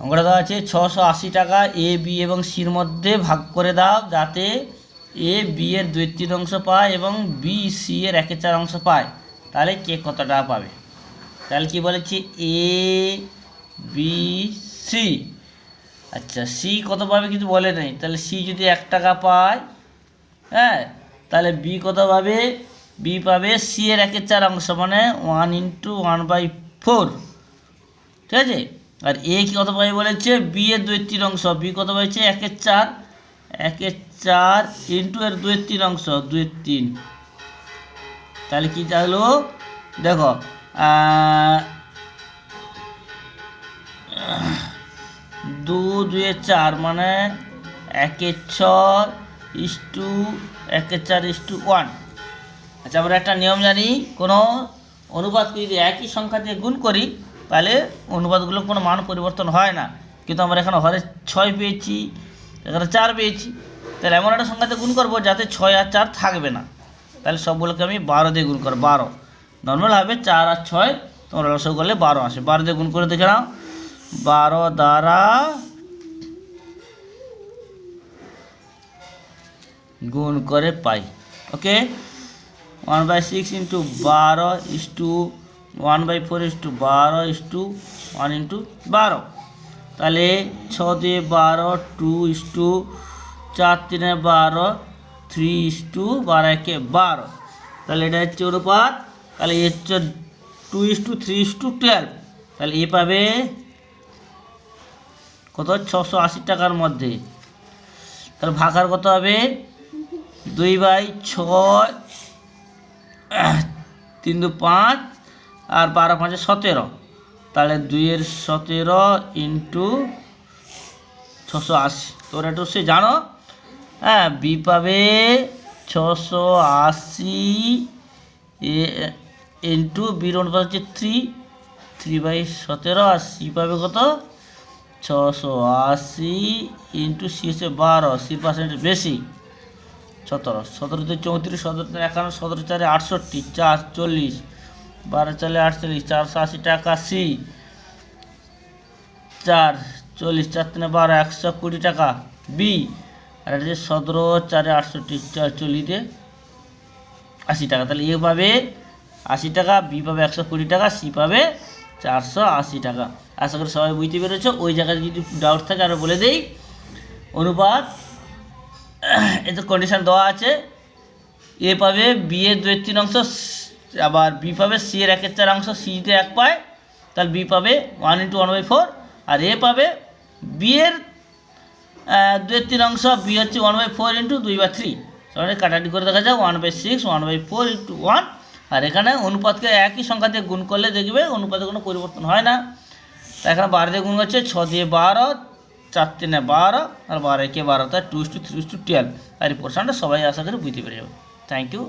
অঙ্কটা দেওয়া আছে ছশো আশি টাকা এ বি এবং সির মধ্যে ভাগ করে দাও যাতে এ বি এর দুই তিন অংশ পায় এবং বি সি এর একের চার অংশ পায়। তাহলে কে কত টাকা পাবে? তাহলে কি বলেছি? এ বি সি আচ্ছা সি কত পাবে কিছু বলে নেই। তাহলে সি যদি এক টাকা পায় হ্যাঁ তাহলে বি কত পাবে? বি পাবে সি এর একের চার অংশ মানে one into one by four ঠিক আছে? আর এ কি কত পাবে বলেছে? বি এর দুই তিন অংশ, বি কত পাইছে একের চার একের চার ইন্টু এর দুই তিন অংশ, দুই তিন। তাহলে কি চাইলো দেখো দু দুয়ে চার মানে একের ছয় ইস টু একের চার ইস টু ওয়ান আচ্ছা আমরা একটা নিয়ম জানি, কোনো অনুপাতকে যদি একই সংখ্যা দিয়ে গুণ করি তাহলে অনুপাতগুলো কোনো মান পরিবর্তন হয় না। কিন্তু আমরা এখানে হরে ছয় পেয়েছি, এখানে চার পেয়েছি। তাহলে এমন একটা সংখ্যাতে গুণ করব যাতে ছয় আর চার থাকবে না। তাহলে সবগুলোকে আমি বারো দিয়ে গুণ করো বারো। নর্মাল হবে চার আর ছয়, তোমরা রসগ করলে বারো আসে। বারো দিয়ে গুণ করে দেখে নাও। বারো দ্বারা গুণ করে পাই। Okay? One by six into বারো is two one by four is two বারো ইস টু ওয়ান ইন্টু বারো। তাহলে ছ দিয়ে বারো, টু ইস টু, চার তিনে বারো, থ্রি ইস টু, বারো একে বারো। তাহলে এটা হচ্ছে অনুপাত। তাহলে এ হচ্ছে two is two, three is two, twelve. তাহলে এ পাবে কত? ছশো আশি টাকার মধ্যে। তাহলে ভাগার কত হবে? দুই বাই ছয়, তিন দু পাঁচ আর বারো পাঁচে সতেরো। তাহলে দুইয়ের সতেরো ইন্টু ছশো আশি। তোমরা একটু সে জানো হ্যাঁ বি পাবে ছশো আশি ইন্টু বির অনুপাত হচ্ছে থ্রি থ্রি বাই সতেরো, আর সি পাবে কত? ছশো আশি ইন্টু সি হচ্ছে বারো সি পার্সেন্ট বেশি। সতেরো সতেরোতে চৌত্রিশ সতেরোতে একান্ন, সতেরো চারে আটষট্টি, চার, চল্লিশ। বারো চালে আটচল্লিশ, চারশো আশি টাকা সি চার চল্লিশ চার তিনে বারো, একশো কুড়ি টাকা বি আর হচ্ছে সতেরো, চারে আটষট্টি চার চল্লিশে আশি টাকা। তাহলে এ পাবে আশি টাকা বি পাবে একশো কুড়ি টাকা সি পাবে চারশো আশি টাকা। আশা করি সবাই বুঝতে পেরেছ। ওই জায়গায় যদি ডাউট থাকে আরও বলে দেই। অনুপাত, এতে কন্ডিশন দেওয়া আছে। এ পাবে বি এর তিন অংশ আবার বি পাবে সি এর একের চার অংশ সিতে এক পায়, তাহলে বি পাবে one into one by four R A পাবে বি এর দুই তিন অংশ বি হচ্ছে ওয়ান বাই ফোর ইন্টু দুই বা থ্রি সবাই কাটাটি করে দেখা যায় one by six one by four into one আর এখানে অনুপাতকে একই সংখ্যা দিয়ে গুণ করলে দেখবে অনুপাতে কোনো পরিবর্তন হয় না। এখানে বারো দিয়ে গুণ হচ্ছে ছ দিয়ে বারো, চার তিনে বারো, আর বারো একে বারো তার two two three two twelve আর এই পোর্শনটা সবাই আশা করি বুঝতে পেরে যাবে। Thank you